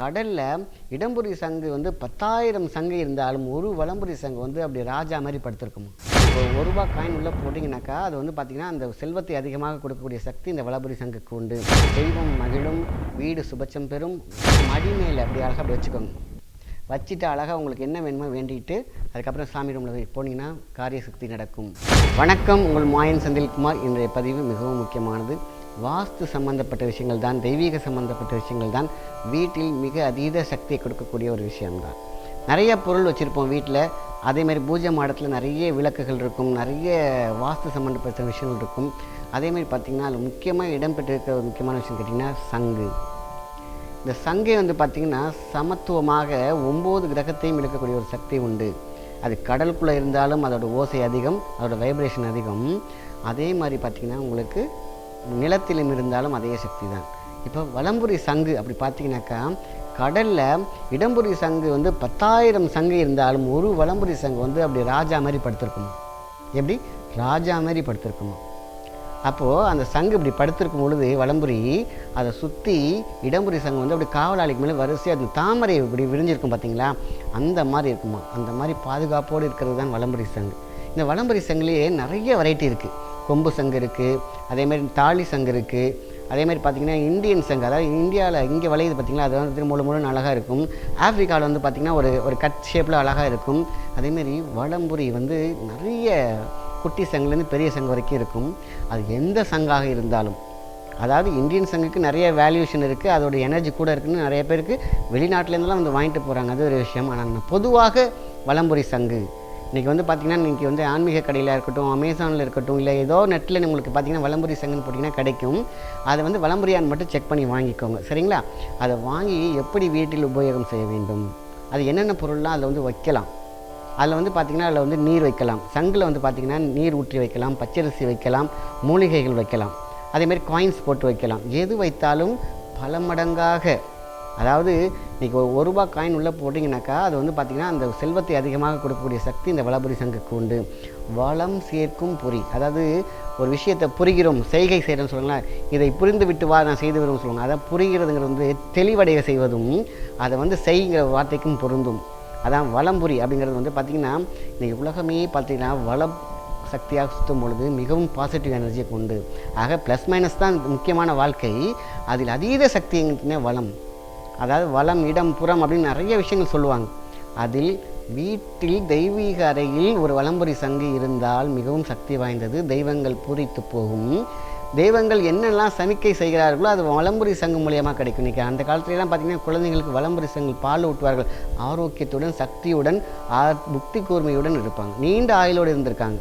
கடலில் இடம்புரி சங்கு வந்து பத்தாயிரம் சங்கு இருந்தாலும் ஒரு வலம்புரி சங்கு வந்து அப்படி ராஜா மாதிரி படுத்திருக்குமா? இப்போ ஒரு ரூபா காயின் உள்ளே போட்டிங்கனாக்கா அது வந்து பார்த்திங்கன்னா அந்த செல்வத்தை அதிகமாக கொடுக்கக்கூடிய சக்தி இந்த வலம்புரி சங்குக்கு உண்டு. தெய்வம் மகிழும் வீடு சுபச்சம் பெறும். மடி மேலே அப்படி அழகாக அப்படி வச்சுக்கோங்க. வச்சுட்டு அழகாக உங்களுக்கு என்ன வேணுமோ வேண்டிட்டு அதுக்கப்புறம் சாமி ரூமில் போனீங்கன்னா காரிய சக்தி நடக்கும். வணக்கம் உங்கள் மாயன் செந்தில்குமார். இன்றைய பதிவு மிகவும் முக்கியமானது. வாஸ்து சம்பந்தப்பட்ட விஷயங்கள் தான் தெய்வீக சம்பந்தப்பட்ட விஷயங்கள் தான் வீட்டில் மிக அதீத சக்தியை கொடுக்கக்கூடிய ஒரு விஷயம்தான். நிறைய பொருள் வச்சுருப்போம் வீட்டில் அதேமாதிரி பூஜை மாடத்தில் நிறைய விளக்குகள் இருக்கும் நிறைய வாஸ்து சம்மந்தப்பட்ட விஷயங்கள் இருக்கும். அதேமாதிரி பார்த்திங்கன்னா அதில் முக்கியமாக இடம்பெற்றிருக்க ஒரு முக்கியமான விஷயம் கேட்டிங்கன்னா சங்கு. இந்த சங்கை வந்து பார்த்திங்கன்னா சமத்துவமாக ஒம்பது கிரகத்தையும் எடுக்கக்கூடிய ஒரு சக்தி உண்டு. அது கடலுக்குள்ளே இருந்தாலும் அதோட ஓசை அதிகம் அதோடய வைப்ரேஷன் அதிகம். அதே மாதிரி பார்த்திங்கன்னா உங்களுக்கு நிலத்திலும் இருந்தாலும் அதே சக்தி தான் இப்போ வலம்புரி சங்கு அப்படி பார்த்தீங்கன்னாக்கா கடலில் இடம்புரி சங்கு வந்து பத்தாயிரம் சங்கு இருந்தாலும் ஒரு வலம்புரி சங்கு வந்து அப்படி ராஜா மாதிரி படுத்திருக்குமா. எப்படி? ராஜா மாதிரி படுத்திருக்குமா. அப்போது அந்த சங்கு இப்படி படுத்திருக்கும் பொழுது வலம்புரி அதை சுற்றி இடம்புரி சங்கு வந்து அப்படி காவலாளிக்கு மேலே வரிசையாக அந்த தாமரை இப்படி விரிஞ்சிருக்கும் பார்த்தீங்களா? அந்த மாதிரி இருக்குமா? அந்த மாதிரி பாதுகாப்போடு இருக்கிறது தான் வலம்புரி சங்கு. இந்த வலம்புரி சங்குலேயே நிறைய வெரைட்டி இருக்குது கொம்பு சங்கு இருக்குது அதேமாரி தாலி சங்கு இருக்குது அதேமாதிரி பார்த்திங்கன்னா இந்தியன் சங்கு அதாவது இந்தியாவில் இங்கே வளையுது பார்த்திங்கன்னா அது வந்து முழு முழுன்னு அழகாக இருக்கும். ஆஃப்ரிக்காவில் வந்து பார்த்திங்கன்னா ஒரு ஒரு கட் ஷேப்பில் அழகாக இருக்கும். அதேமாரி வலம்புரி வந்து நிறைய குட்டி சங்குலேருந்து பெரிய சங்கு வரைக்கும் இருக்கும். அது எந்த சங்காக இருந்தாலும். அதாவது இந்தியன் சங்குக்கு நிறைய வேல்யூஷன் இருக்குது அதோட எனர்ஜி கூட இருக்குன்னு நிறைய பேருக்கு வெளிநாட்டிலேருந்துலாம் வந்து வாங்கிட்டு போகிறாங்க அது ஒரு விஷயம். ஆனால் பொதுவாக வளம்புரி சங்கு. இன்றைக்கி வந்து பார்த்திங்கன்னா இன்றைக்கி வந்து ஆன்மீக கடையில் இருக்கட்டும் அமேசானில் இருக்கட்டும் இல்லை ஏதோ நெட்டில் உங்களுக்கு பார்த்திங்கன்னா வலம்புரி சங்குன்னு போட்டிங்கன்னா கிடைக்கும். அதை வந்து வலம்புரியான்னு மட்டும் செக் பண்ணி வாங்கிக்கோங்க. சரிங்களா? அதை வாங்கி எப்படி வீட்டில் உபயோகம் செய்ய வேண்டும்? அது என்னென்ன பொருள்லாம் அதில் வந்து வைக்கலாம்? அதில் வந்து பார்த்திங்கன்னா அதில் வந்து நீர் வைக்கலாம். சங்கில் வந்து பார்த்திங்கன்னா நீர் ஊற்றி வைக்கலாம் பச்சரிசி வைக்கலாம் மூலிகைகள் வைக்கலாம். அதேமாதிரி காயின்ஸ் போட்டு வைக்கலாம். எது வைத்தாலும் பல மடங்காக அதாவது இன்றைக்கி ஒரு ஒரு ரூபா காயின் உள்ளே போட்டிங்கனாக்கா அது வந்து பார்த்திங்கன்னா அந்த செல்வத்தை அதிகமாக கொடுக்கக்கூடிய சக்தி இந்த வளபுரி சங்குக்கு உண்டு. வளம் சேர்க்கும் பொறி. அதாவது ஒரு விஷயத்தை புரிகிறோம் செய்கை செய்கிறோம்னு சொல்லுங்களேன் இதை புரிந்து விட்டு வா நான் செய்து வருவோம் சொல்லுவாங்க. அதை புரிகிறதுங்கிறது வந்து தெளிவடைய செய்வதும் அதை வந்து செய்கிற வார்த்தைக்கும் பொருந்தும். அதான் வளம்புரி அப்படிங்கிறது வந்து பார்த்திங்கன்னா இன்றைக்கி உலகமே பார்த்திங்கன்னா வளம் சக்தியாக சுற்றும் பொழுது மிகவும் பாசிட்டிவ் எனர்ஜியை கொண்டு ஆக ப்ளஸ் மைனஸ் தான் முக்கியமான வாழ்க்கை. அதில் அதீத சக்தி வளம். அதாவது வளம் இடம் புறம் அப்படின்னு நிறைய விஷயங்கள் சொல்லுவாங்க. அதில் வீட்டில் தெய்வீக அறையில் ஒரு வலம்புரி சங்கு இருந்தால் மிகவும் சக்தி வாய்ந்தது. தெய்வங்கள் பூரித்து போகும். தெய்வங்கள் என்னெல்லாம் சமிக்கை செய்கிறார்களோ அது வலம்புரி சங்கு மூலியமாக கிடைக்கும். இன்றைக்கி அந்த காலத்துலலாம் பார்த்திங்கன்னா குழந்தைங்களுக்கு வலம்புரி சங்கு பால் ஊட்டுவார்கள். ஆரோக்கியத்துடன் சக்தியுடன் புக்தி கூர்மையுடன் இருப்பாங்க. நீண்ட ஆயுளோடு இருந்திருக்காங்க.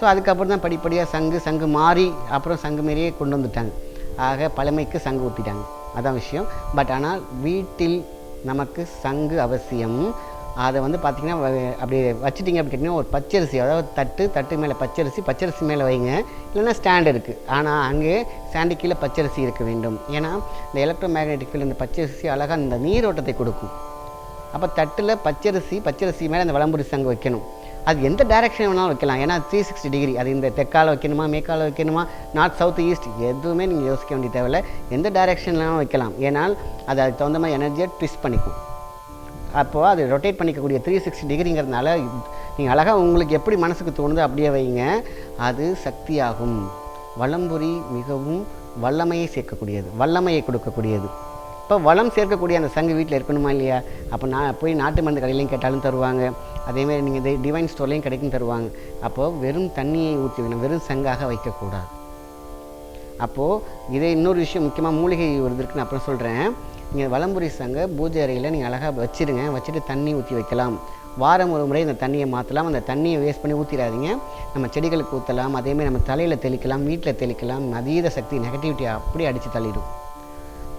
ஸோ அதுக்கப்புறம் தான் படிப்படியாக சங்கு சங்கு மாறி அப்புறம் சங்கு மாரியே கொண்டு வந்துட்டாங்க. ஆக பழமைக்கு சங்கு ஊற்றிட்டாங்க அதான் விஷயம். பட் ஆனால் வீட்டில் நமக்கு சங்கு அவசியம். அதை வந்து பார்த்திங்கன்னா அப்படி வச்சுட்டிங்க அப்படின்னா கேட்டிங்கன்னா ஒரு பச்சரிசி அதாவது தட்டு தட்டு மேலே பச்சரிசி பச்சரிசி மேலே வைங்க. இல்லைன்னா ஸ்டாண்ட் இருக்குது ஆனால் அங்கே ஸ்டாண்டு கீழே பச்சரிசி இருக்க வேண்டும். ஏன்னா இந்த எலக்ட்ரோ மேக்னெட்டிக் ஃபீல்டு இந்த பச்சரிசி அழகாக இந்த நீரோட்டத்தை கொடுக்கும். அப்போ தட்டில் பச்சரிசி பச்சரிசி மேலே அந்த வளம்புரி சங்கு வைக்கணும். அது எந்த டைரக்ஷன் வேணாலும் வைக்கலாம். ஏன்னா த்ரீ சிக்ஸ்டி டிகிரி அது இந்த தெற்கால வைக்கணுமா மேற்கால வைக்கணுமா நார்த் சவுத் ஈஸ்ட் எதுவுமே நீங்கள் யோசிக்க வேண்டிய தேவையில்ல. எந்த டைரக்ஷன்லாம் வைக்கலாம். ஏன்னால் அது அதுக்கு தகுந்த மாதிரி எனர்ஜியை ட்விஸ்ட் பண்ணிக்கும். அப்போது அது ரொட்டேட் பண்ணிக்கக்கூடிய த்ரீ சிக்ஸ்டி டிகிரிங்கிறதுனால நீங்கள் அழகாக உங்களுக்கு எப்படி மனசுக்கு தோணுதோ அப்படியே வைங்க. அது சக்தியாகும். வளம்புரி மிகவும் வல்லமையை சேர்க்கக்கூடியது. வல்லமையை கொடுக்கக்கூடியது. இப்போ வளம் சேர்க்கக்கூடிய அந்த சங்கு வீட்டில் இருக்கணுமா இல்லையா? அப்போ நான் போய் நாட்டு மருந்து கடையிலையும் கேட்டாலும் தருவாங்க. அதேமாதிரி நீங்கள் இது டிவைன் ஸ்டோர்லேயும் கிடைக்கும் தருவாங்க. அப்போது வெறும் தண்ணியை ஊற்றி வேணும். வெறும் சங்காக வைக்கக்கூடாது. அப்போது இதே இன்னொரு விஷயம் முக்கியமாக மூலிகை ஒரு இருக்குன்னு அப்புறம் சொல்கிறேன் நீங்கள் வளம்புரி சங்க பூஜை அறையில் நீங்கள் அழகாக வச்சுருங்க. வச்சுட்டு தண்ணி ஊற்றி வைக்கலாம். வாரம் ஒரு முறை அந்த தண்ணியை மாற்றலாம் அந்த தண்ணியை வேஸ்ட் பண்ணி ஊற்றிடாதீங்க நம்ம செடிகளுக்கு ஊற்றலாம் அதேமாதிரி நம்ம தலையில் தெளிக்கலாம். வீட்டில் தெளிக்கலாம். அதீத சக்தி நெகட்டிவிட்டி அப்படியே அடித்து தள்ளிடும்.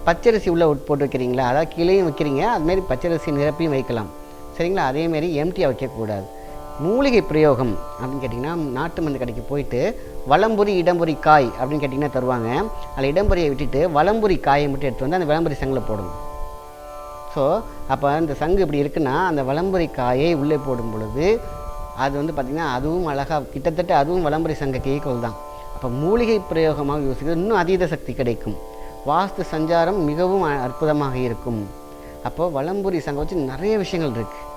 பச்சரிசி உள்ளே போட்டு வைக்கிறீங்களா அதாவது கீழேயும் வைக்கிறீங்க அதுமாரி பச்சரிசி நிரப்பியும் வைக்கலாம். சரிங்களா? அதேமாரி எம்டியாக வைக்கக்கூடாது. மூலிகை பிரயோகம் அப்படின்னு கேட்டிங்கன்னா நாட்டு மருந்து கடைக்கு போயிட்டு வளம்புரி இடம்புரி காய் அப்படின்னு கேட்டிங்கன்னா தருவாங்க. அதில் இடம்புரியை விட்டுட்டு வளம்புரி காயை மட்டும் எடுத்து வந்து அந்த விளம்பரி சங்கில் போடணும். ஸோ அப்போ அந்த சங்கு இப்படி இருக்குன்னா அந்த வளம்புரி காயை உள்ளே போடும் பொழுது அது வந்து பார்த்திங்கன்னா அதுவும் அழகாக கிட்டத்தட்ட அதுவும் வளம்புரி சங்கக்கு ஈக்குவல் தான் அப்போ மூலிகை பிரயோகமாக யோசிக்கிறது இன்னும் அதீத சக்தி கிடைக்கும். வாஸ்து சஞ்சாரம் மிகவும் அ- அற்புதமாக இருக்கும். அப்போது வளம்புரி சங்கம் வச்சு நிறைய விஷயங்கள் இருக்குது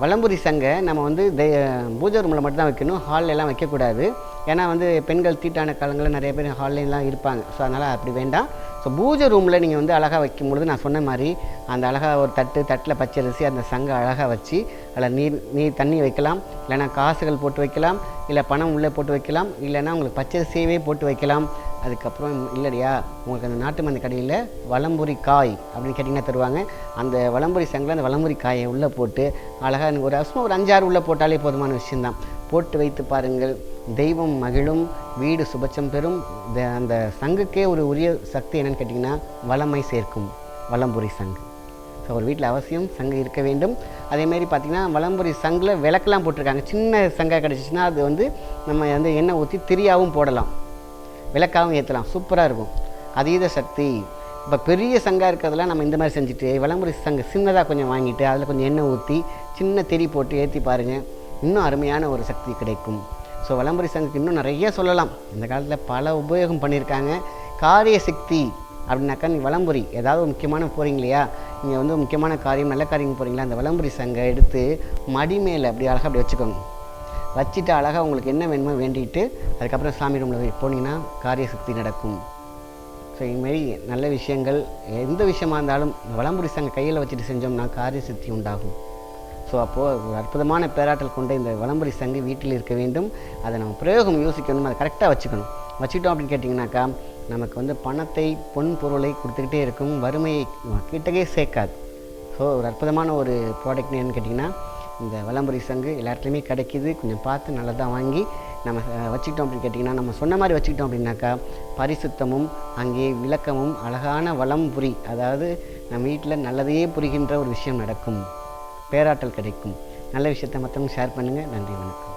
வளம்புரி சங்கம் நம்ம வந்து தெ- பூஜை ரூமில் மட்டும்தான் வைக்கணும். ஹால்ல எல்லாம் வைக்கக்கூடாது. ஏன்னா வந்து பெண்கள் தீட்டான காலங்களில் நிறைய பேர் ஹால்லெலாம் இருப்பாங்க. ஸோ அதனால் அப்படி வேண்டாம். ஸோ பூஜை ரூமில் நீங்கள் வந்து அழகாக வைக்கும் பொழுது நான் சொன்ன மாதிரி அந்த அழகாக ஒரு தட்டு தட்டில் பச்சரிசி அந்த சங்கம் அழகாக வச்சு அதில் நீர் நீர் தண்ணி வைக்கலாம். இல்லைன்னா காசுகள் போட்டு வைக்கலாம். இல்லை பணம் உள்ளே போட்டு வைக்கலாம். இல்லைன்னா உங்களுக்கு பச்சரிசியவே போட்டு வைக்கலாம். அதுக்கப்புறம் இல்லையா உங்களுக்கு அந்த நாட்டு மருந்து கடையில் வளம்புரி காய் அப்படின்னு கேட்டிங்கன்னா தருவாங்க. அந்த வளம்புரி சங்கில் அந்த வளம்புரி காயை உள்ளே போட்டு அழகாக ஒரு சும்மா ஒரு அஞ்சாறு உள்ளே போட்டாலே போதுமான விஷயந்தான் போட்டு வைத்து பாருங்கள். தெய்வம் மகிழும் வீடு சுபச்சம் பெறும். இந்த- அந்த சங்குக்கே ஒரு உரிய சக்தி என்னென்னு கேட்டிங்கன்னா வளமை சேர்க்கும். வளம்புரி சங்கு. ஸோ ஒரு வீட்டில் அவசியம் சங்கு இருக்க வேண்டும். அதேமாரி பார்த்திங்கன்னா வளம்புரி சங்கில் விளக்கெலாம் போட்டிருக்காங்க. சின்ன சங்காக கிடச்சிச்சின்னா அது வந்து நம்ம வந்து எண்ணெய் ஊற்றி திரியாவும் போடலாம். விளக்காகவும் ஏற்றலாம். சூப்பராக இருக்கும். அதீத சக்தி. இப்போ பெரிய சங்காக இருக்கிறதெல்லாம் நம்ம இந்த மாதிரி செஞ்சுட்டு விளம்பரி சங்கு சின்னதாக கொஞ்சம் வாங்கிட்டு அதில் கொஞ்சம் எண்ணெய் ஊற்றி சின்ன தெரி போட்டு ஏற்றி பாருங்கள் இன்னும் அருமையான ஒரு சக்தி கிடைக்கும். ஸோ விளம்பரி சங்குக்கு இன்னும் நிறைய சொல்லலாம். இந்த காலத்தில் பல உபயோகம் பண்ணியிருக்காங்க. காரிய சக்தி அப்படின்னாக்கா நீ விளம்புரி. ஏதாவது முக்கியமான போகிறீங்க இல்லையா? நீங்கள் வந்து முக்கியமான காரியம் நல்ல காரியம் போகிறீங்களா அந்த விளம்புரி சங்கை எடுத்து மடி மேலே அப்படி அழகாக அப்படி வச்சுக்கோங்க. வச்சுட்டு அழகாக உங்களுக்கு என்ன வேணுமோ வேண்டிட்டு அதுக்கப்புறம் சாமி ரூமில் போனீங்கன்னா காரிய சக்தி நடக்கும் ஸோ இதுமாரி நல்ல விஷயங்கள் எந்த விஷயமா இருந்தாலும் வளம்புரி சங்க கையில் வச்சுட்டு செஞ்சோம்னா காரிய சக்தி உண்டாகும். ஸோ அப்போது ஒரு அற்புதமான பேராற்றல் கொண்ட இந்த வளம்புரி சங்கு வீட்டில் இருக்க வேண்டும். அதை நம்ம பிரயோகம் யோசிக்கணும் அதை கரெக்டாக வச்சுக்கணும். வச்சுட்டோம் அப்படின்னு கேட்டிங்கனாக்கா நமக்கு வந்து பணத்தை பொன் பொருளை கொடுத்துக்கிட்டே இருக்கும். வறுமையை கிட்டக்கே சேர்க்காது. ஸோ ஒரு அற்புதமான ஒரு ப்ராடக்ட் என்னன்னு கேட்டிங்கன்னா இந்த வலம்புரி சங்கு எல்லா இடத்துலையுமே கிடைக்கிது. கொஞ்சம் பார்த்து நல்லதாக வாங்கி நம்ம வச்சுக்கிட்டோம் அப்படின்னு கேட்டிங்கன்னா நம்ம சொன்ன மாதிரி வச்சுக்கிட்டோம் அப்படின்னாக்கா பரிசுத்தமும் அங்கே விளக்கமும் அழகான வலம்புரி அதாவது நம்ம வீட்டில் நல்லதையே புரிகின்ற ஒரு விஷயம் நடக்கும். பேராற்றல் கிடைக்கும். நல்ல விஷயத்தை மற்றவங்க ஷேர் பண்ணுங்கள் நன்றி வணக்கம்.